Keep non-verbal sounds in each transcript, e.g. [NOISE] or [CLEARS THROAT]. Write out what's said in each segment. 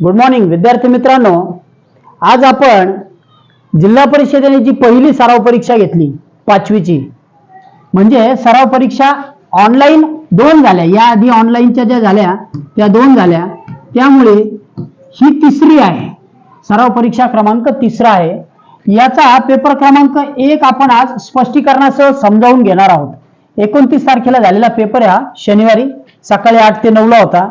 Good morning विद्यार्थी मित्रांनो. आज आपण जिल्हा परिषदेने जी पहिली सराव परीक्षा घेतली पाचवीची म्हणजे सराव परीक्षा ऑनलाईन दोन झाल्या. या आधी ऑनलाईनच्या ज्या झाल्या त्या दोन झाल्या. त्यामुळे ही तिसरी आहे. सराव परीक्षा क्रमांक तिसरा आहे. याचा पेपर क्रमांक एक आपण आज स्पष्टीकरणासह समजावून घेणार आहोत. एकोणतीस तारखेला झालेला पेपर हा. शनिवारी सकाळी आठ ते नऊला होता.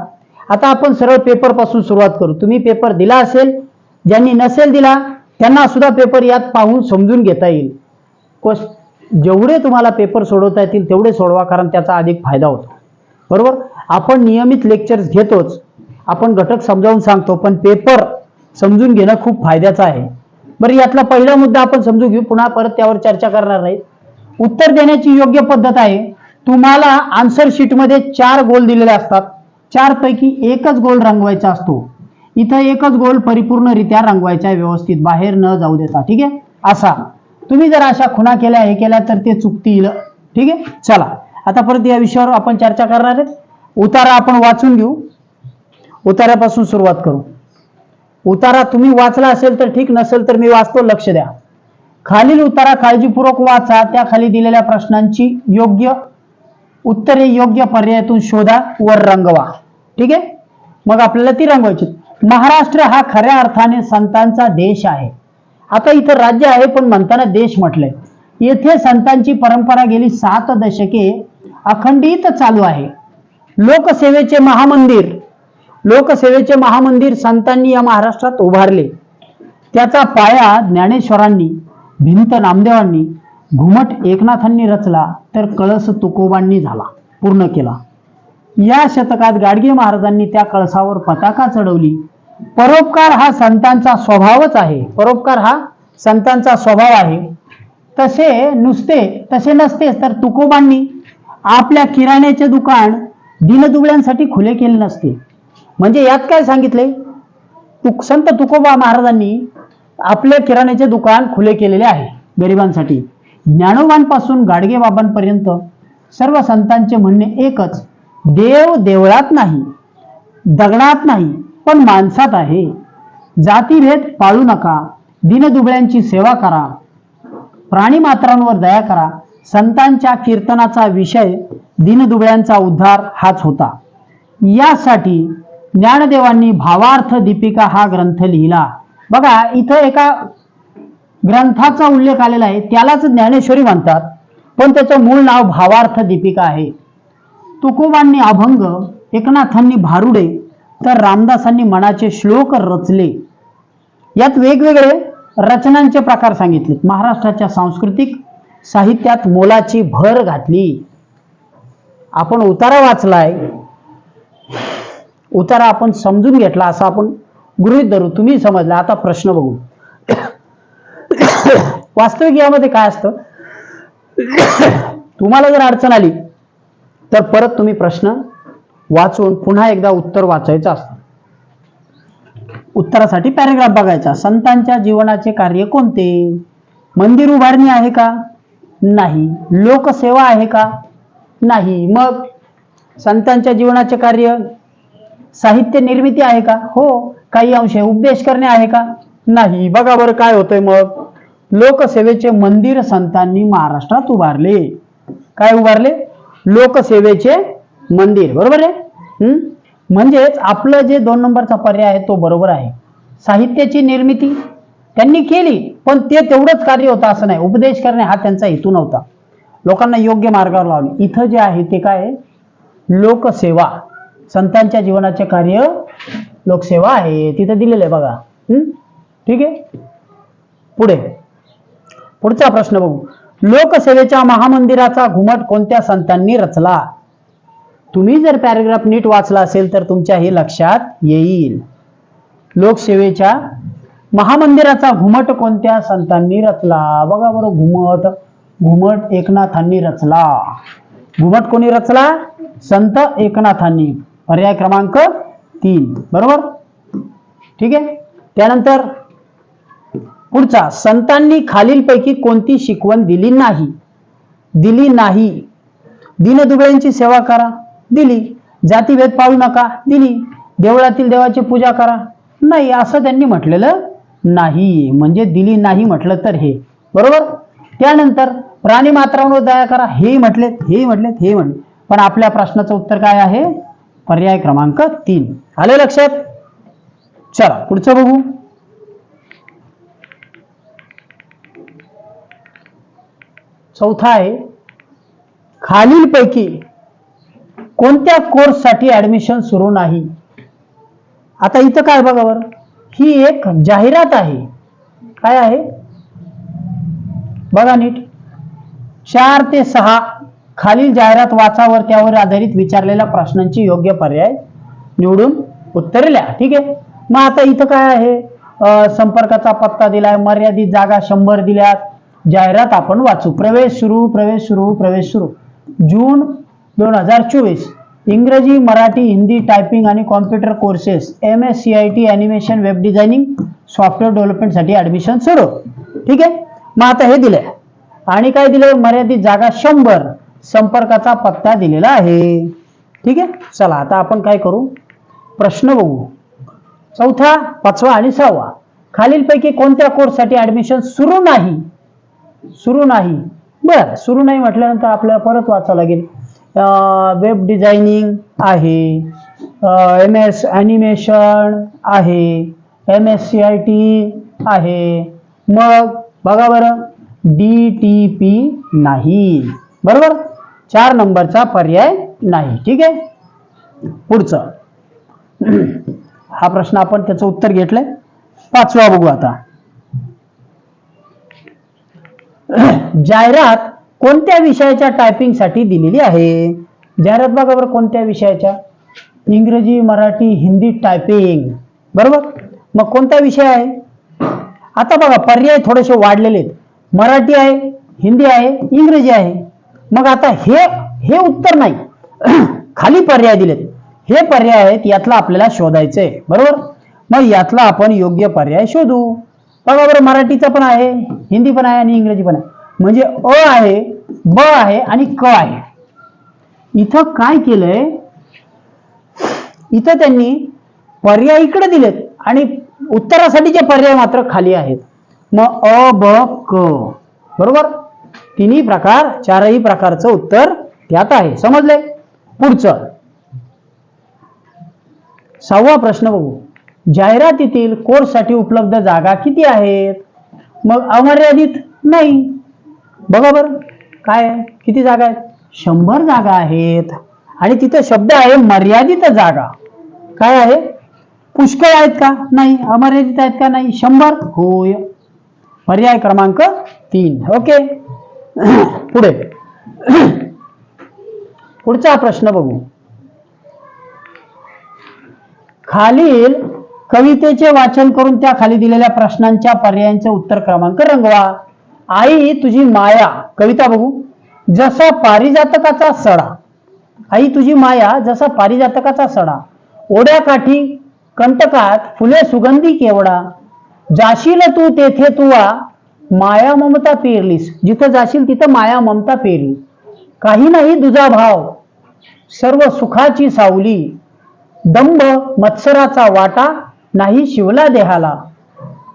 आता आपण सरळ पेपरपासून सुरुवात करू. तुम्ही पेपर दिला असेल ज्यांनी नसेल दिला त्यांना सुद्धा पेपर यात पाहून समजून घेता येईल. क्वश- जेवढे तुम्हाला पेपर सोडवता येतील तेवढे सोडवा कारण त्याचा अधिक फायदा होतो. बरोबर? आपण नियमित लेक्चर्स घेतोच. आपण घटक समजावून सांगतो पण पेपर समजून घेणं खूप फायद्याचं आहे. बरं यातला पहिला मुद्दा आपण समजून घेऊ. पुन्हा परत त्यावर चर्चा करणार नाही. उत्तर देण्याची योग्य पद्धत आहे. तुम्हाला आन्सर शीटमध्ये चार गोल दिलेले असतात. चार पैकी एकच गोल रंगवायचा असतो. इथं एकच गोल परिपूर्णरित्या रंगवायचा आहे व्यवस्थित. बाहेर न जाऊ देता. ठीक आहे? असा. तुम्ही जर अशा खुणा केल्या हे केल्या तर ते चुकतील. ठीक आहे? चला. आता परत या विषयावर आपण चर्चा करणार आहे. उतारा आपण वाचून घेऊ. उतारापासून सुरुवात करू. उतारा तुम्ही वाचला असेल तर ठीक नसेल तर मी वाचतो. लक्ष द्या. खालील उतारा काळजीपूर्वक वाचा. त्या खाली दिलेल्या प्रश्नांची योग्य उत्तरे योग्य पर्यायातून शोधा वर रंगवा. ठीक आहे? मग आपल्याला ती रंगवायची. महाराष्ट्र हा खऱ्या अर्थाने संतांचा देश आहे. आता इथं राज्य आहे पण म्हणताना देश म्हटलंय. येथे संतांची परंपरा गेली सात दशके अखंडित चालू आहे. लोकसेवेचे महामंदिर लोकसेवेचे महामंदिर संतांनी या महाराष्ट्रात उभारले. त्याचा पाया ज्ञानेश्वरांनी भिंत नामदेवांनी घुमट एकनाथांनी रचला तर कळस तुकोबांनी झाला पूर्ण केला. या शतकात गाडगे महाराजांनी त्या कळसावर पताका चढवली. परोपकार हा संतांचा स्वभावच आहे. परोपकार हा संतांचा स्वभाव आहे. तसे नुसते तसे नसतेच तर तुकोबांनी आपल्या किराण्याचे दुकान दिनदुबळ्यांसाठी खुले केले नसते. म्हणजे यात काय सांगितले? तुक संत तुकोबा महाराजांनी आपले किराण्याचे दुकान खुले केलेले आहे गरिबांसाठी. ज्ञानोबांपासून गाडगेबाबांपर्यंत सर्व संतांचे म्हणणे एकच देव देवळात नाही दगडात नाही पण माणसात आहे. जातीभेद पाळू नका दिनदुबळ्यांची सेवा करा प्राणी मात्रांवर दया करा. संतांच्या कीर्तनाचा विषय दिनदुबळ्यांचा उद्धार हाच होता. यासाठी ज्ञानदेवांनी भावार्थ दीपिका हा ग्रंथ लिहिला. बघा इथं एका ग्रंथाचा उल्लेख आलेला आहे त्यालाच ज्ञानेश्वरी म्हणतात पण त्याचं मूळ नाव भावार्थ दीपिका आहे. तुकोबांनी अभंग एकनाथांनी भारुडे तर रामदासांनी मनाचे श्लोक रचले. यात वेगवेगळे रचनांचे प्रकार सांगितले महाराष्ट्राच्या सांस्कृतिक साहित्यात मोलाची भर घातली. आपण उतारा वाचलाय. उतारा आपण समजून घेतला असं आपण गृहित धरू. तुम्ही समजला. आता प्रश्न बघू. वास्तविक यामध्ये काय असतं? तुम्हाला जर अडचण आली तर परत तुम्ही प्रश्न वाचून पुन्हा एकदा उत्तर वाचायचं असतं. उत्तरासाठी पॅरेग्राफ बघायचा. संतांच्या जीवनाचे कार्य कोणते? मंदिर उभारणी आहे का? नाही. लोकसेवा आहे का? नाही. मग संतांच्या जीवनाचे कार्य? साहित्य निर्मिती आहे का? हो. काही अंश उपदेश करणे आहे का? नाही. बघा बरं काय होतंय मग. लोकसेवेचे मंदिर संतांनी महाराष्ट्रात उभारले. काय उभारले? लोकसेवेचे मंदिर बरोबर आहे? हम्म? म्हणजेच आपलं जे दोन नंबरचा पर्याय आहे तो बरोबर आहे. साहित्याची निर्मिती त्यांनी केली पण ते तेवढंच कार्य होतं असं नाही. उपदेश करणे हा त्यांचा हेतू नव्हता. लोकांना योग्य मार्गावर लावणे. इथं जे आहे ते काय लोकसेवा. संतांच्या जीवनाचे कार्य लोकसेवा आहे. तिथं दिलेलं आहे बघा. हम्म? ठीक आहे? पुढे. पुढचा प्रश्न बघू. लोकसेवेच्या महामंदिराचा घुमट कोणत्या संतांनी रचला? तुम्ही जर पॅरेग्राफ नीट वाचला असेल तर तुमच्या हे लक्षात येईल. लोकसेवेच्या महामंदिराचा घुमट कोणत्या संतांनी रचला? बघा बरं घुमट. घुमट एकनाथांनी रचला. घुमट कोणी रचला? संत एकनाथांनी. पर्याय क्रमांक तीन. बरोबर? ठीक आहे? त्यानंतर पुढचा संतांनी खालीलपैकी कोणती शिकवण दिली नाही? दिली नाही. दीनदुबळ्यांची सेवा करा. दिली. जातीभेद पाळू नका. दिली. देवळातील देवाची पूजा करा. नाही असं त्यांनी म्हटलेलं नाही. म्हणजे दिली नाही म्हटलं तर हे. बरोबर? त्यानंतर प्राणी मात्रांवर दया करा. हे म्हटलेत हे म्हटलेत हे म्हटले पण आपल्या प्रश्नाचं उत्तर काय आहे? पर्याय क्रमांक तीन. आले लक्षात? चला पुढचं बघू. चौथा आहे खालीलपैकी कोणत्या कोर्ससाठी ऍडमिशन सुरू नाही? आता इथं काय बघा बरं. ही एक जाहिरात आहे. काय आहे? बघा नीट. चार ते सहा खालील जाहिरात वाचावर त्यावर आधारित विचारलेल्या प्रश्नांची योग्य पर्याय निवडून उत्तरे लिहा ठीक आहे? मग आता इथं काय आहे? संपर्काचा पत्ता दिलाय मर्यादित जागा शंभर दिल्यात. जाहिरात आपण वाचू. प्रवेश सुरू प्रवेश सुरू प्रवेश सुरू. जून दोन हजार चोवीस. इंग्रजी मराठी हिंदी टायपिंग आणि computer courses M S C I T animation web designing software डेव्हलपमेंटसाठी admission सुरू. ठीक आहे? मग आता हे दिलंय. आणि काय दिलंय? मर्यादित जागा शंभर. संपर्काचा पत्ता दिलेला आहे. ठीक आहे? चला आता आपण काय करू? प्रश्न बघू. चौथा पाचवा आणि सहावा. खालीलपैकी कोणत्या कोर्ससाठी ऍडमिशन सुरू नाही? सुरू नाही. बर सुरू नाही म्हटल्यानंतर आपल्याला परत वाचावं लागेल. वेब डिझायनिंग आहे. एम एस ॲनिमेशन आहे. M S C I T आहे. मग बघा बरं डी टी पी नाही. बरोबर? चार नंबरचा पर्याय नाही. ठीक आहे? पुढचं. [CLEARS THROAT] हा प्रश्न आपण त्याचं उत्तर घेतलंय. पाचवा बघू आता. [COUGHS] जाहिरात कोणत्या विषयाच्या टायपिंगसाठी दिलेली आहे? जाहिरात बघा बरं कोणत्या विषयाच्या? इंग्रजी मराठी हिंदी टायपिंग बरोबर? मग कोणता विषय आहे? आता बघा पर्याय थोडेसे वाढलेले आहेत. मराठी आहे हिंदी आहे इंग्रजी आहे. मग आता हे हे उत्तर नाही. [COUGHS] खाली पर्याय दिलेत. हे पर्याय आहेत यातला आपल्याला शोधायचं आहे बरोबर? मग यातला आपण योग्य पर्याय शोधू. बघा बरं पण आहे हिंदी पण आहे आणि इंग्रजी पण आहे. म्हणजे अ आहे ब आहे आणि क आहे. इथं काय केलंय? इथं त्यांनी पर्याय इकडे दिलेत आणि उत्तरासाठीचे पर्याय मात्र खाली आहेत. मग अ ब क. बरोबर? तिन्ही प्रकार चारही प्रकारचं उत्तर त्यात आहे. समजले पुढचं. सहावा प्रश्न बघू. जाहिरातीतील कोर्ससाठी उपलब्ध जागा किती आहेत? मग अमर्यादित नाही. बघा बरं. काय? किती जागा आहेत? शंभर जागा आहेत. आणि तिथं शब्द आहे मर्यादित जागा. काय आहे? पुष्कळ आहेत का? नाही. अमर्यादित आहेत का? नाही. शंभर? होय. पर्याय क्रमांक तीन. ओके. पुढे. पुढचा प्रश्न बघू. खालील कवितेचे वाचन करून त्या खाली दिलेल्या प्रश्नांच्या पर्यायांचे उत्तर क्रमांक रंगवा. आई तुझी माया. कविता बघू. जसा पारिजातकाचा सडा. आई तुझी माया. जसा पारिजातकाचा सडा. ओढ्या काठी कंटकात फुले सुगंधी केवडा. जाशील तू तेथे तुवा. माया ममता पेरलीस. जिथं जाशील तिथं माया ममता पेरली. काही नाही तुझा भाव. सर्व सुखाची सावली. दंभ मत्सराचा वाटा. नाही शिवला देहाला.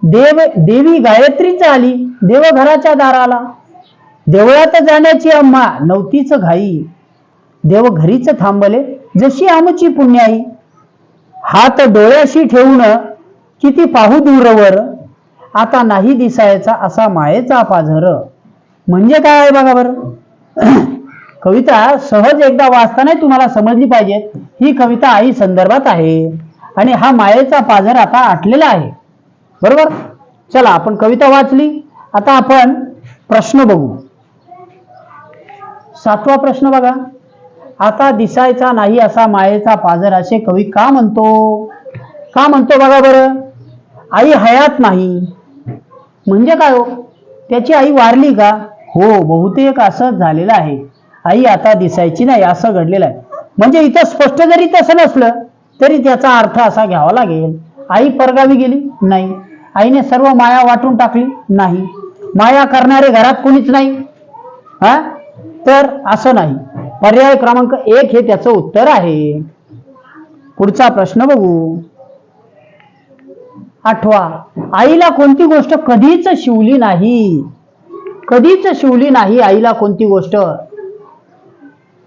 देव देवी गायत्रीच आली देवघराच्या दाराला. देवळात जाण्याची अम्मा नवतीच घाई. देव घरीच थांबले जशी आमची पुण्याई. हात डोळ्याशी ठेवून किती पाहू दूरवर. आता नाही दिसायचा असा मायेचा पाझर. म्हणजे काय आहे बघा बरं? कविता सहज एकदा वाचताना तुम्हाला समजली पाहिजे ही कविता आई संदर्भात आहे. आणि हा मायेचा पाझर आता आटलेला आहे. बरोबर? चला आपण कविता वाचली. आता आपण प्रश्न बघू. सातवा प्रश्न बघा. आता दिसायचा नाही असा मायेचा पाझर असे कवी का म्हणतो? का म्हणतो बघा बरं? आई हयात नाही. म्हणजे काय हो? त्याची आई वारली का? हो बहुतेक असंच झालेलं आहे. आई आता दिसायची नाही असं घडलेलं आहे. म्हणजे इथं स्पष्ट जरी तसं नसलं तरी त्याचा अर्थ असा घ्यावा लागेल आई परगावी गेली? नाही. आईने सर्व माया वाटून टाकली? नाही. माया करणारे घरात कोणीच नाही? हा? तर असं नाही. पर्याय क्रमांक एक हे त्याचं उत्तर आहे. पुढचा प्रश्न बघू. आठवा आईला कोणती गोष्ट कधीच शिवली नाही. कधीच शिवली नाही आईला कोणती गोष्ट?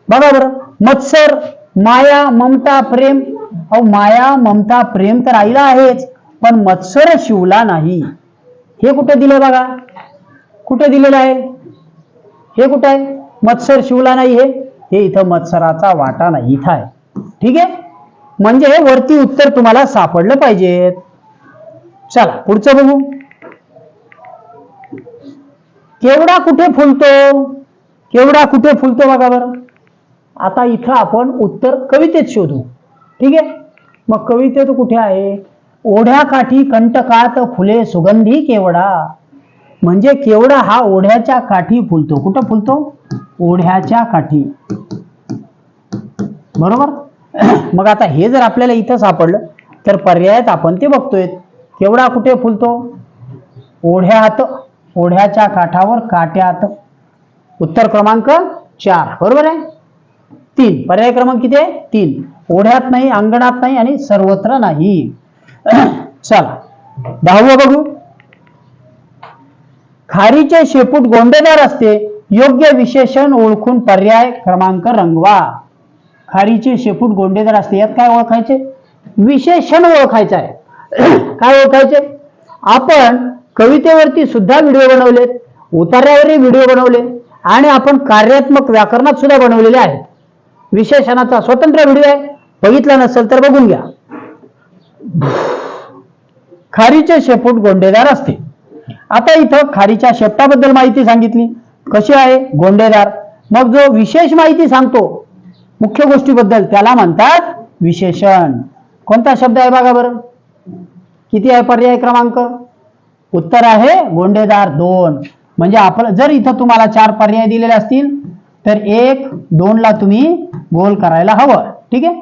बघा बरं. मत्सर माया ममता प्रेम अहो माया ममता प्रेम तर आईला आहेच पण मत्सर शिवला नाही. हे कुठे दिले बघा? कुठे दिलेलं आहे? हे कुठे आहे? मत्सर शिवला नाही हे? हे इथं मत्सराचा वाटा नाही इथं आहे. ठीक आहे? म्हणजे वरती उत्तर तुम्हाला सापडलं पाहिजे. चला पुढचं बघू. केवडा कुठे फुलतो? केवडा कुठे फुलतो बघा बरं. आता इथं आपण उत्तर कवितेत शोधू. ठीक आहे? मग कवितेत कुठे आहे? ओढ्या काठी कंटकात फुले सुगंधी केवडा. म्हणजे केवडा हा ओढ्याच्या काठी फुलतो. कुठं फुलतो? ओढ्याच्या काठी. बरोबर? [CLEARS THROAT] मग आता हे जर आपल्याला इथं सापडलं तर पर्यायात आपण ते बघतोय. केवडा कुठे फुलतो? ओढ्यात ओढ्याच्या काठावर काट्यात. उत्तर क्रमांक चार. बरोबर आहे? तीन. पर्याय क्रमांक किती आहे? तीन. ओढ्यात नाही अंगणात नाही आणि सर्वत्र नाही. [CLEARS THROAT] चला दहावं बघू. खारीचे शेपूट गोंडेदार असते योग्य विशेषण ओळखून पर्याय क्रमांक रंगवा. खारीचे शेपूट गोंडेदार असते यात काय ओळखायचे? विशेषण ओळखायचं आहे [CLEARS THROAT] काय ओळखायचे? आपण कवितेवरती सुद्धा व्हिडिओ बनवलेत उतार्यावरही व्हिडिओ बनवले आणि आपण कार्यात्मक व्याकरणात सुद्धा बनवलेले आहेत. विशेषणाचा स्वतंत्र व्हिडिओ आहे. बघितला नसेल तर बघून घ्या. खारीचे शेपूट गोंडेदार असते आता इथं खारीच्या शेपटाबद्दल माहिती सांगितली. कशी आहे? गोंडेदार. मग जो विशेष माहिती सांगतो मुख्य गोष्टीबद्दल त्याला म्हणतात विशेषण. कोणता शब्द आहे बघा बरं? किती आहे पर्याय क्रमांक? उत्तर आहे गोंडेदार दोन. म्हणजे आपण जर इथं तुम्हाला चार पर्याय दिलेले असतील तर एक दोनला तुम्ही गोल करायला हवं. ठीक आहे?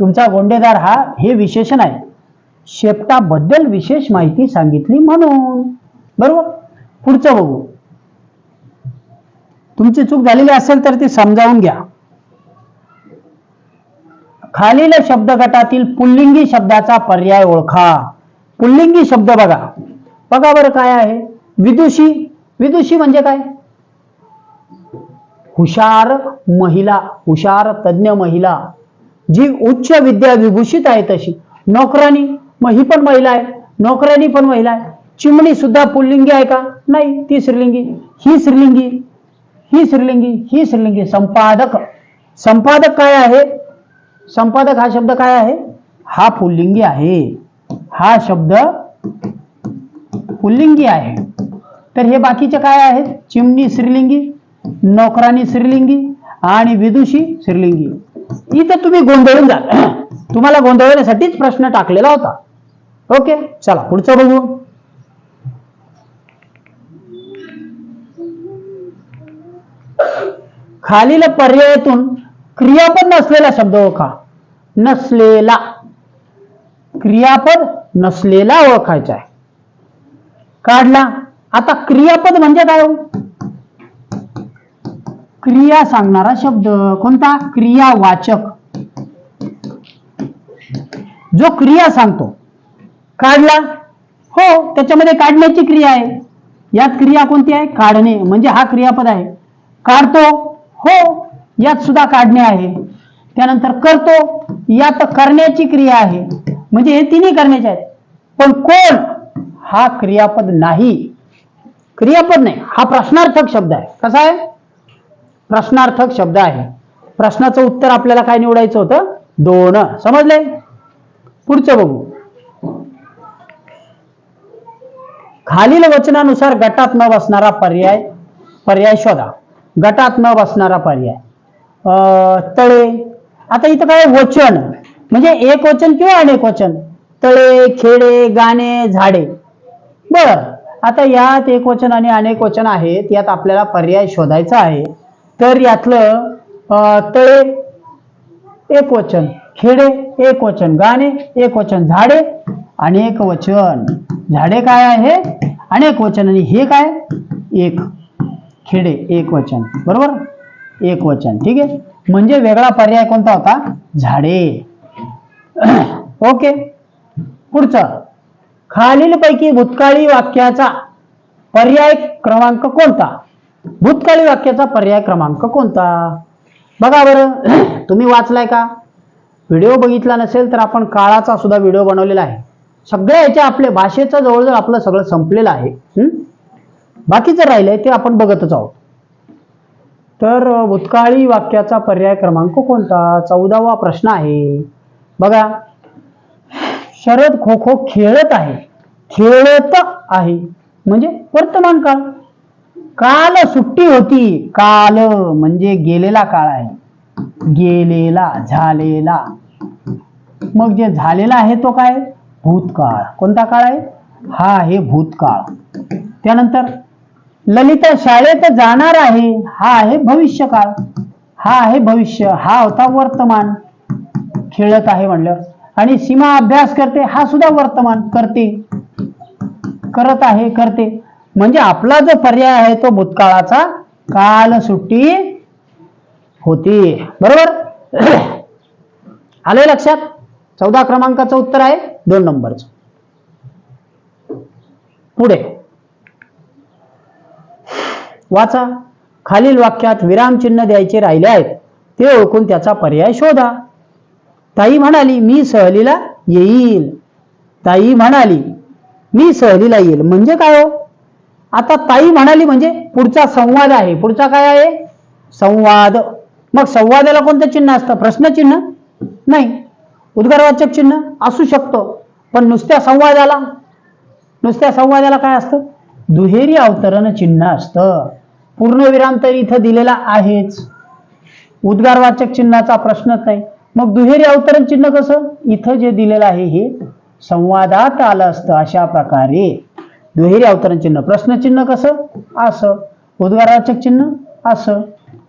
तुमचा गोंडेदार हा हे विशेषण आहे. शेपटाबद्दल विशेष माहिती सांगितली म्हणून. बरोबर? पुढचं बघू. तुमची चूक झालेली असेल तर ती समजावून घ्या. खालील शब्द गटातील पुल्लिंगी शब्दाचा पर्याय ओळखा. पुल्लिंगी शब्द बघा. बघा बरं काय आहे. विदुषी. विदुषी म्हणजे काय? हुशार महिला हुशार तज्ञ महिला जी उच्च विद्या विभूषित आहे तशी. नोकरानी मग ही पण महिला आहे नोकरानी पण महिला आहे. चिमणी सुद्धा पुल्लिंगी आहे का? नाही ती श्रीलिंगी ही श्रीलिंगी ही श्रीलिंगी ही श्रीलिंगी संपादक. संपादक काय आहे? संपादक हा शब्द काय आहे? हा पुल्लिंगी आहे. हा शब्द पुल्लिंगी आहे. तर हे बाकीचे काय आहेत? चिमणी श्रीलिंगी नोकरानी श्रीलिंगी आणि विदुषी श्रीलिंगी इथं तुम्ही गोंधळून जा. [CLEARS THROAT] तुम्हाला गोंधळण्यासाठीच प्रश्न टाकलेला होता. ओके चला पुढचं बघू. खालील पर्यायातून क्रियापद नसलेला शब्द ओळखा. नसलेला. क्रियापद नसलेला ओळखायचा आहे. काढला. आता क्रियापद म्हणजे काय हो? क्रिया सांगणारा शब्द. कोणता? क्रियावाचक. जो क्रिया सांगतो. काढला? हो त्याच्यामध्ये काढण्याची क्रिया आहे. यात क्रिया कोणती आहे? काढणे. म्हणजे हा क्रियापद आहे. काढतो? हो यात सुद्धा काढणे आहे. त्यानंतर करतो? यात करण्याची क्रिया आहे. म्हणजे हे तिन्ही करण्याचे आहेत. पण कोण? हा क्रियापद नाही. क्रियापद नाही. हा प्रश्नार्थक शब्द आहे. कसा आहे? प्रश्नार्थक शब्द आहे. प्रश्नाचं उत्तर आपल्याला काय निवडायचं होतं? दोन. समजले? पुढचं बघू. खालील वचनानुसार गटात न बसणारा पर्याय पर्याय शोधा. गटात न बसणारा पर्याय. अं, तळे. आता इथं काय वचन? म्हणजे एक वचन किंवा अनेक वचन? तळे खेडे गाणे झाडे. बर. आता यात एक वचन आणि अनेक वचन आहेत. यात आपल्याला पर्याय शोधायचा आहे. तर यातलं तळे एक वचन खेडे एक वचन गाणे एक वचन झाडे अनेक वचन. झाडे काय आहे? अनेक वचन आणि हे काय? एक. खेडे एक वचन. बरोबर? एक वचन. ठीक आहे? म्हणजे वेगळा पर्याय कोणता होता? झाडे. ओके. पुढचं. खालीलपैकी भूतकाळी वाक्याचा पर्याय क्रमांक कोणता? भूतकाळी वाक्याचा पर्याय क्रमांक कोणता? बघा बरं. [CLEARS THROAT] तुम्ही वाचलाय का? व्हिडिओ बघितला नसेल तर आपण काळाचा सुद्धा व्हिडिओ बनवलेला आहे. सगळ्या याच्या आपल्या भाषेचं जवळजवळ आपलं सगळं संपलेलं आहे. बाकीचं राहिलंय ते आपण बघतच आहोत. तर भूतकाळी वाक्याचा पर्याय क्रमांक कोणता? चौदावा प्रश्न आहे. बघा. शरद खो खो खेळत आहे. खेळत आहे. म्हणजे वर्तमान काळ. काल सुट्टी होती. काल म्हणजे गेलेला काळ आहे. गेलेला झालेला. मग जे झालेला आहे तो काय? भूतकाळ. कोणता काळ आहे? हा आहे भूतकाळ. त्यानंतर ललिता शाळेत जाणार आहे. हा आहे भविष्यकाळ. हा आहे भविष्य. हा होता वर्तमान. खेळत आहे म्हणलं. आणि सीमा अभ्यास करते. हा सुद्धा वर्तमान. करते. करत आहे करते. म्हणजे आपला जो पर्याय आहे तो भूतकाळाचा काल सुट्टी होती. बरोबर? आलंय लक्षात? चौदा क्रमांकाचं उत्तर आहे दोन नंबरच. पुढे. वाचा. खालील वाक्यात विरामचिन्ह द्यायचे राहिले आहेत. ते ओळखून त्याचा पर्याय शोधा. ताई म्हणाली मी सहलीला येईल. ताई म्हणाली मी सहलीला येईल. म्हणजे काय हो? आता ताई म्हणाली म्हणजे पुढचा संवाद आहे. पुढचा काय आहे? संवाद. मग संवादाला कोणतं चिन्ह असतं? प्रश्नचिन्ह? नाही. उद्गारवाचक चिन्ह असू शकतो. पण नुसत्या संवादाला? नुसत्या संवादाला काय असतं? दुहेरी अवतरण चिन्ह असतं. पूर्णविराम तर इथं दिलेला आहेच. उद्गारवाचक चिन्हाचा प्रश्नच नाही. मग दुहेरी अवतरण चिन्ह कसं? इथं जे दिलेलं आहे हे संवादात आलं असतं अशा प्रकारे. दुहेरी अवतरण चिन्ह. प्रश्नचिन्ह कसं? असं. उद्गारवाचक चिन्ह? असं.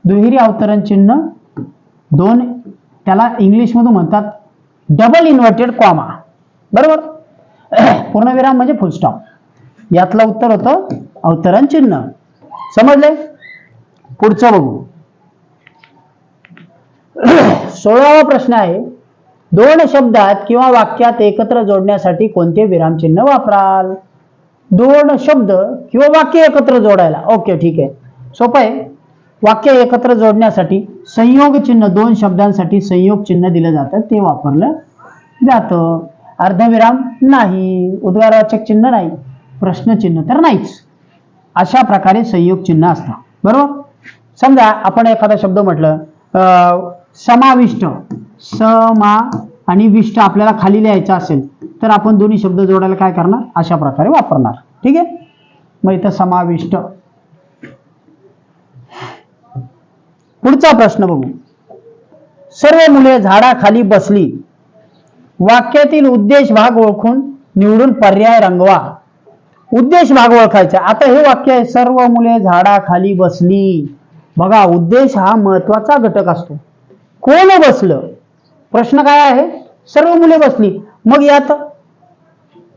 दुहेरी अवतरण चिन्ह दोन त्याला इंग्लिशमधून म्हणतात डबल इन्व्हर्टेड कॉमा बरोबर? [CLEARS THROAT] पूर्णविराम म्हणजे फुलस्टॉप यातलं उत्तर होतं अवतरण चिन्ह. समजले पुढचं बघू. [CLEARS THROAT] सोळावा प्रश्न आहे. दोन शब्दात किंवा वाक्यात एकत्र जोडण्यासाठी कोणते विरामचिन्ह वापराल? दोन शब्द किंवा वाक्य एकत्र जोडायला. ओके ठीक आहे. सोपं आहे. वाक्य एकत्र जोडण्यासाठी संयोग चिन्ह दोन शब्दांसाठी संयोग चिन्ह दिलं जातं. ते वापरलं जातं. अर्धविराम नाही. उद्गारवाचक चिन्ह नाही. प्रश्नचिन्ह तर नाहीच. अशा प्रकारे संयोग चिन्ह असतं. बरोबर? समजा आपण एखादा शब्द म्हटलं अं, समाविष्ट. समा आणि विष्ट आपल्याला खाली लिहायचं असेल तर आपण दोन्ही शब्द जोडायला काय करणार? अशा प्रकारे वापरणार. ठीक आहे? मग इथं समाविष्ट. पुढचा प्रश्न बघू. सर्व मुले झाडाखाली बसली. वाक्यातील उद्देश भाग ओळखून निवडून पर्याय रंगवा. उद्देश भाग ओळखायचा. आता हे वाक्य आहे सर्व मुले झाडाखाली बसली. बघा उद्देश हा महत्त्वाचा घटक असतो. कोण बसलं? प्रश्न काय आहे? सर्व मुले बसली. मग यात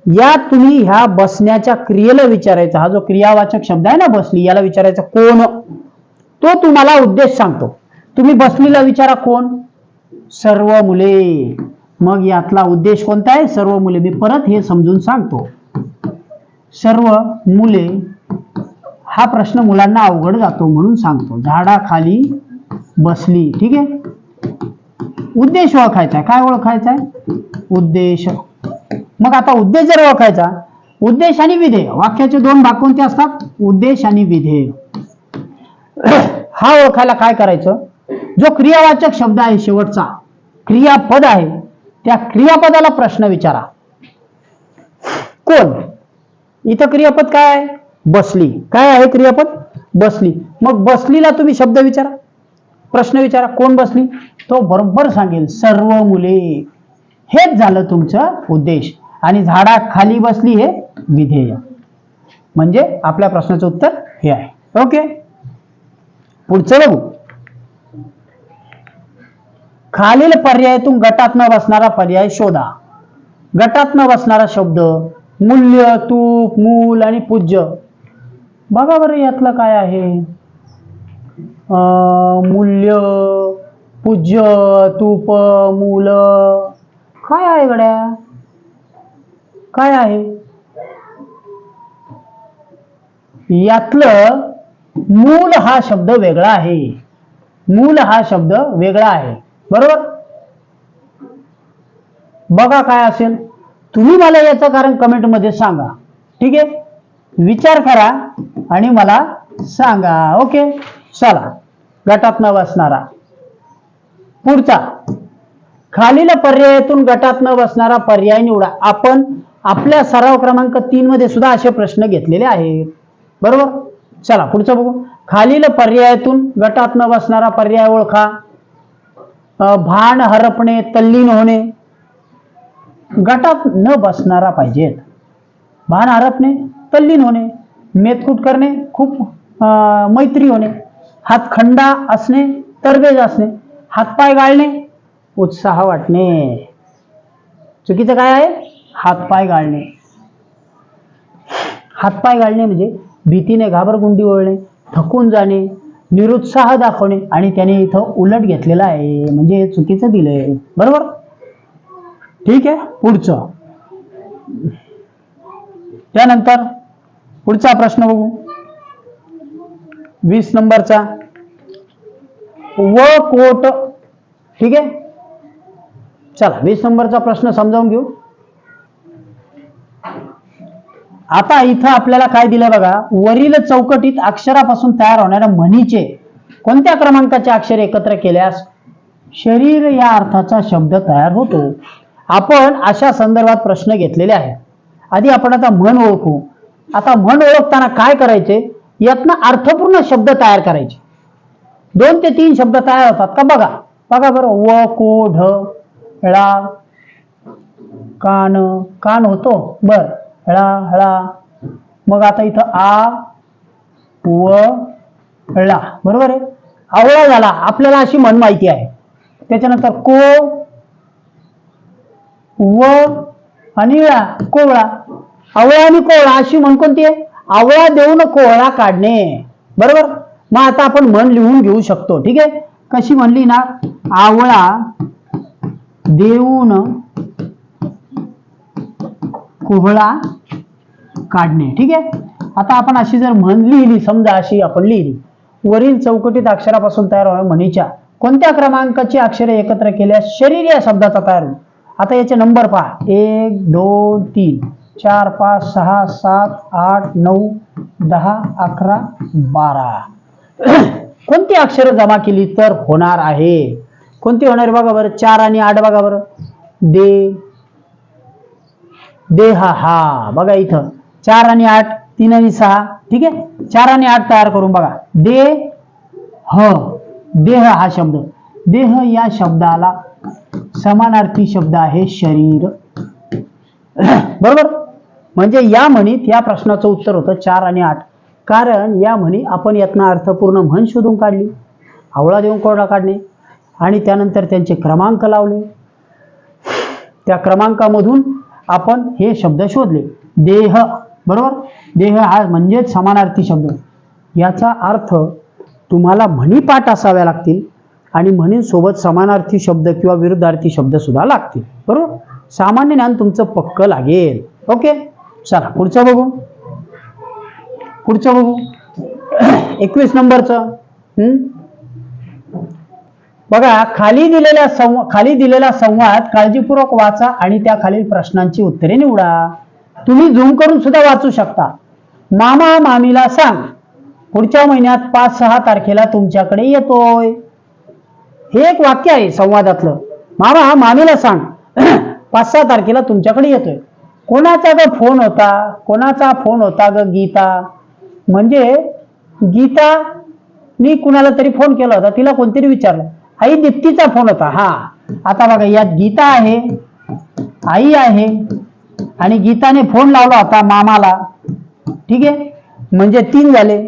या तुम्ही ह्या बसण्याच्या क्रियेला विचारायचा. हा जो क्रियावाचक शब्द आहे ना बसली याला विचारायचा कोण? तो तुम्हाला उद्देश सांगतो. तुम्ही बसलीला विचारा कोण? सर्व मुले. मग यातला उद्देश कोणता आहे? सर्व मुले. मी परत हे समजून सांगतो. सर्व मुले हा प्रश्न मुलांना अवघड जातो म्हणून सांगतो. झाडाखाली बसली ठीक आहे? उद्देश ओळखायचा आहे. काय ओळखायचा आहे? उद्देश मग आता उद्देश जर ओळखायचा. उद्देश आणि विधेय. वाक्याचे दोन भाग कोणते असतात? उद्देश आणि विधेय. हा ओळखायला काय करायचं? जो क्रियावाचक शब्द आहे शेवटचा क्रियापद आहे त्या क्रियापदाला प्रश्न विचारा. कोण? इथं क्रियापद काय आहे? बसली. काय आहे क्रियापद? बसली. मग बसलीला तुम्ही शब्द विचारा. प्रश्न विचारा कोण बसली? तो बरोबर सांगेल सर्व मुले. हेच झालं तुमचं उद्देश. आणि झाडा खाली बसली हे विधेय. म्हणजे आपल्या प्रश्नाचं उत्तर हे आहे. ओके? पुढचं बघू. खालील पर्यायातून गटात न बसणारा पर्याय शोधा. गटात न बसणारा शब्द मूल्य तूप मूल आणि पूज्य. बघा बरं यातलं काय आहे. अं, मूल्य पूज्य तूप मूल. काय आहे गड्या? काय आहे? यातलं मूल हा शब्द वेगळा आहे. मूल हा शब्द वेगळा आहे. बरोबर? बघा काय असेल. तुम्ही मला याचं कारण कमेंटमध्ये सांगा. ठीक आहे? विचार करा आणि मला सांगा. ओके? चला. गटात न बसणारा. पुढचा. खालील पर्यायातून गटात न बसणारा पर्याय निवडा. आपण आपल्या सराव क्रमांक तीन मध्ये सुद्धा असे प्रश्न घेतलेले आहेत. बरोबर? चला पुढचं बघू. खालील पर्यायातून गटात न बसणारा पर्याय ओळखा. भान हरपणे तल्लीन होणे. गटात न बसणारा पाहिजेत भान हरपणे तल्लीन होणे. मेतकूट करणे खूप अं, मैत्री होणे. हातखंडा असणे तरबेज असणे. हातपाय गाळणे उत्साह वाटणे. चुकीचं काय आहे? हातपाय गाळणे. हातपाय गाळणे म्हणजे भीतीने घाबरगुंडी वळणे थकून जाणे निरुत्साह दाखवणे आणि त्याने इथं उलट घेतलेलं आहे. म्हणजे चुकीचं दिलंय. बरोबर? ठीक आहे? पुढचं. त्यानंतर पुढचा प्रश्न बघू. वीस नंबरचा. व कोट ठीक आहे? चला वीस नंबरचा प्रश्न समजावून घेऊ. आता इथं आपल्याला काय दिलं बघा? वरील चौकटीत अक्षरापासून तयार होणाऱ्या म्हणीचे कोणत्या क्रमांकाचे अक्षर एकत्र केल्यास? शरीर या अर्थाचा शब्द तयार होतो. आपण अशा संदर्भात प्रश्न घेतलेले आहेत. आधी आपण आता म्हण ओळखू. आता म्हण ओळखताना काय करायचे? यातनं अर्थपूर्ण शब्द तयार करायचे. दोन ते तीन शब्द तयार होतात का? बघा. बघा बरं. व को ढ ळा कान. कान होतो. बर. हळा हळा. मग आता इथं आ व ळा. बरोबर आहे? आवळा झाला. आपल्याला अशी म्हण माहिती आहे. त्याच्यानंतर को व आणि ळा. कोवळा. आवळा आणि कोवळा अशी म्हण कोणती आहे? आवळा देऊन कोवळा काढणे. बरोबर? मग आता आपण म्हण लिहून घेऊ शकतो. ठीक आहे? कशी म्हणली ना? आवळा देऊन कोहळा काढणे. ठीक आहे? आता आपण अशी जर म्हण लिहिली समजा अशी आपण लिहिली. वरील चौकटीत अक्षरापासून तयार होणाऱ्या म्हणीच्या कोणत्या क्रमांकाची अक्षरे एकत्र केल्यास शरीर या शब्दाचा तयार होईल? आता याचे नंबर पहा. एक दोन तीन. चार पाच सहा सात आठ नऊ दहा अकरा बारा. [CLEARS THROAT] कोणती अक्षरं जमा केली तर होणार आहे? कोणती होणार बघा बरं. चार आणि आठ बघा बरं. दे देह हा. हा बघा इथं. चार आणि आठ तीन आणि सहा. ठीक आहे? चार आणि आठ तयार करून बघा. दे ह. देह हा शब्द. देह या शब्दाला समानार्थी शब्द आहे शरीर. [CLEARS THROAT] बरोबर? म्हणजे या म्हणीत या प्रश्नाचं उत्तर होतं चार आणि आठ. कारण या म्हणी आपण यातनं अर्थपूर्ण म्हण शोधून काढली. आवळा देऊन कोरडा काढणे. आणि त्यानंतर त्यांचे क्रमांक लावले. त्या क्रमांकामधून आपण हे शब्द शोधले. देह बरोबर? देह हा म्हणजेच समानार्थी शब्द. याचा अर्थ तुम्हाला म्हणी पाठ असाव्या लागतील आणि म्हणींसोबत समानार्थी शब्द किंवा विरुद्धार्थी शब्द सुद्धा लागतील. बरोबर? सामान्य ज्ञान तुमचं पक्क लागेल. ओके? चला पुढचं बघू. पुढचं बघू. [CLEARS THROAT] एकवीस नंबरचं. हम्म? बघा खाली दिलेल्या संव खाली दिलेला संवाद काळजीपूर्वक वाचा आणि त्या खालील प्रश्नांची उत्तरे निवडा. तुम्ही झूम करून सुद्धा वाचू शकता. मामा मामीला सांग पुढच्या महिन्यात पाच सहा तारखेला तुमच्याकडे येतोय. हे एक वाक्य आहे संवादातलं. मामा मामीला सांग [CLEARS THROAT] पाच सहा तारखेला तुमच्याकडे येतोय. कोणाचा ग फोन होता? कोणाचा फोन होता ग गीता? म्हणजे गीता मी कुणाला तरी फोन केला होता तिला कोणतरी विचारलं. आई दीप्तीचा फोन होता. हा. आता बघा यात गीता आहे आई आहे आणि गीताने फोन लावला होता मामाला. ठीक आहे? म्हणजे तीन झाले.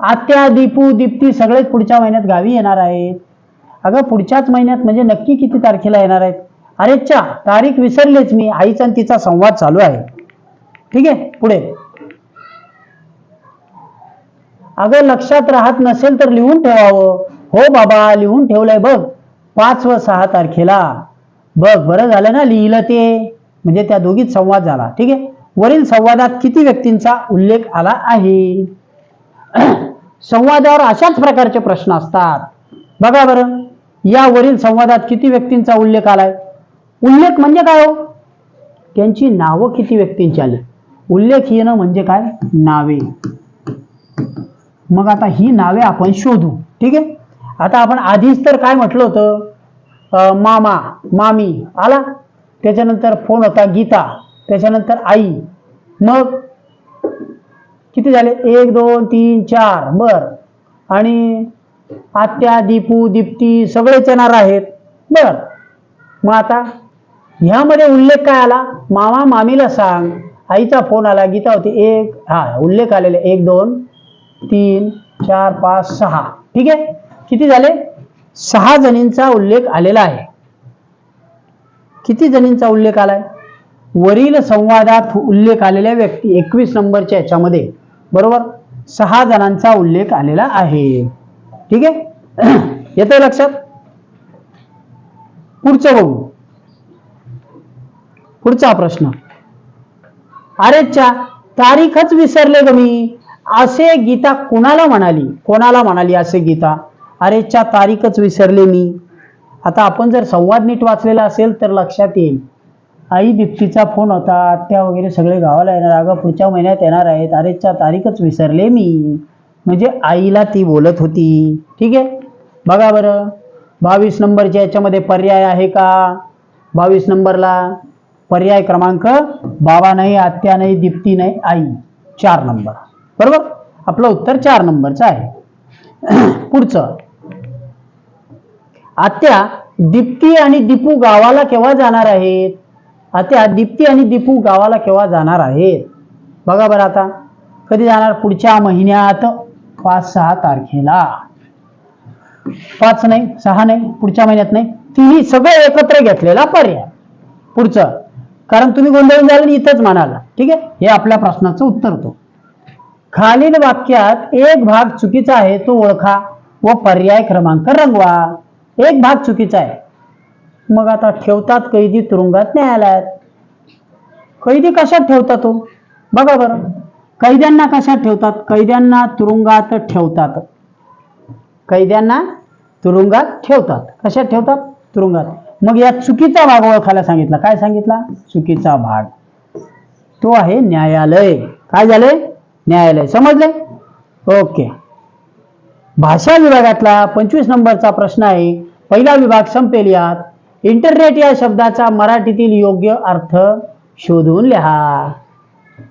आत्या दीपू दीप्ती सगळेच पुढच्या महिन्यात गावी येणार आहेत. अगं पुढच्याच महिन्यात म्हणजे नक्की किती तारखेला येणार आहेत? अरे चा तारीख विसरलेच मी. आईचा आणि तिचा संवाद चालू आहे. ठीक आहे? पुढे. अगं लक्षात राहत नसेल तर लिहून ठेवावं. हो बाबा लिहून ठेवलंय बघ. पाच व सहा तारखेला. बघ बरं झालं ना लिहिलं ते. म्हणजे त्या दोघीत संवाद झाला. ठीक आहे? वरील संवादात किती व्यक्तींचा उल्लेख आला आहे? संवादावर अशाच प्रकारचे प्रश्न असतात. बघा बरं. यावरील संवादात किती व्यक्तींचा उल्लेख आलाय? उल्लेख म्हणजे काय हो? त्यांची नावं किती व्यक्तींची आली? उल्लेख येणं म्हणजे काय? नावे. मग आता ही नावे आपण शोधू. ठीक आहे? आता आपण आधीच तर काय म्हटलं होतं? मामा मामी आला. त्याच्यानंतर फोन होता गीता. त्याच्यानंतर आई. मग? किती झाले? एक दोन तीन चार. बर. आणि आत्या दीपू दीप्ती सगळेच येणार आहेत. बर. मग आता ह्यामध्ये उल्लेख काय आला? मामा मामीला सांग. आईचा फोन आला. गीता होती एक हा उल्लेख आलेला. एक दोन तीन चार पाच सहा. ठीक आहे? किती झाले? सहा जणींचा उल्लेख आलेला आहे. किती जणींचा उल्लेख आलाय? वरील संवादात उल्लेख आलेल्या व्यक्ती एकवीस नंबरच्या याच्यामध्ये. बरोबर? सहा जणांचा उल्लेख आलेला आहे. ठीक आहे? [CLEARS THROAT] येतंय लक्षात? पुढचं बघू. पुढचा प्रश्न. अरे तारीखच विसरले ग मी असे गीता कोणाला म्हणाली? कोणाला म्हणाली असे गीता? अरेच्या तारीखच विसरले मी. आता आपण जर संवाद नीट वाचलेला असेल तर लक्षात येईल. आई दीप्तीचा फोन होता. आत्या वगैरे सगळे गावाला येणार. अगं पुढच्या महिन्यात येणार आहेत. अरेच्या तारीखच विसरले मी. म्हणजे आईला ती बोलत होती. ठीक आहे? बघा बरं. बावीस नंबरच्या याच्यामध्ये पर्याय आहे का? बावीस नंबरला पर्याय क्रमांक बाबा नाही आत्या नाही दीप्ती नाही आई. चार नंबर. बरोबर? आपलं उत्तर चार नंबरचं आहे. [CLEARS THROAT] पुढचं. आत्या दीप्ती आणि दीपू गावाला केव्हा जाणार आहेत? आत्या दीप्ती आणि दीपू गावाला केव्हा जाणार आहेत? बघा बरं आता. कधी जाणार? पुढच्या महिन्यात पाच सहा तारखेला. पाच नाही सहा नाही पुढच्या महिन्यात नाही. तिन्ही सगळं एकत्र घेतलेला पर्याय. पुढचं. कारण तुम्ही गोंधळून जाल आणि इथंच म्हणाल. ठीक आहे? हे आपल्या प्रश्नाचं उत्तर तो खालील वाक्यात एक भाग चुकीचा आहे तो ओळखा व पर्याय क्रमांक रंगवा. एक भाग चुकीचा आहे. मग आता ठेवतात कैदी तुरुंगात न्यायालयात. कैदी कशात ठेवतात तो? बघा बरं. कैद्यांना कशात ठेवतात? कैद्यांना तुरुंगात ठेवतात. कैद्यांना तुरुंगात ठेवतात. कशात ठेवतात? तुरुंगात. मग या चुकीचा भाग ओळखायला सांगितला. काय सांगितला? चुकीचा भाग. तो आहे न्यायालय. काय झालंय? न्यायालय. समजले ओके. भाषा विभागातला पंचवीस नंबरचा प्रश्न आहे. पहिला विभाग संपेल यात. इंटरनेट या शब्दाचा मराठीतील योग्य अर्थ शोधून लिहा.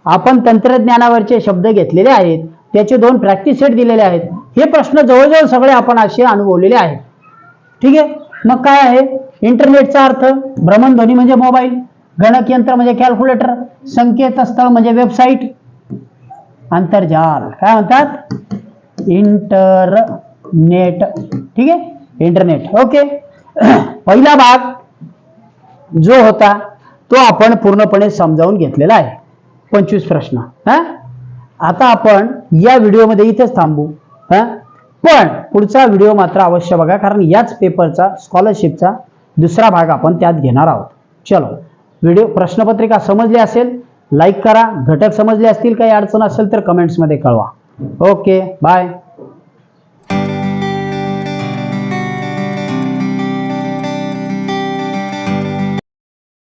आपण तंत्रज्ञानावरचे शब्द घेतलेले आहेत. त्याचे दोन प्रॅक्टिस सेट दिलेले आहेत. हे प्रश्न जवळजवळ सगळे आपण असे अनुभवलेले आहेत. ठीक आहे? मग काय आहे? इंटरनेटचा अर्थ भ्रमणध्वनी म्हणजे मोबाईल गणकयंत्र म्हणजे कॅल्क्युलेटर संकेतस्थळ म्हणजे वेबसाईट आंतरजाल काय म्हणतात? इंटरनेट ठीक आहे? इंटरनेट. ओके. पहिला भाग जो होता तो आपण पूर्णपणे समजावून घेतलेला आहे. पंचवीस प्रश्न. हा? आता आपण या व्हिडिओमध्ये इथेच थांबू. हा? पण पुढचा व्हिडिओ मात्र अवश्य बघा कारण याच पेपरचा स्कॉलरशिपचा दुसरा भाग आपण त्यात घेणार आहोत. चलो. व्हिडिओ प्रश्नपत्रिका समजली असेल लाईक करा. घटक समजले असतील काही अडचण असेल तर कमेंट्समध्ये कळवा. ओके. बाय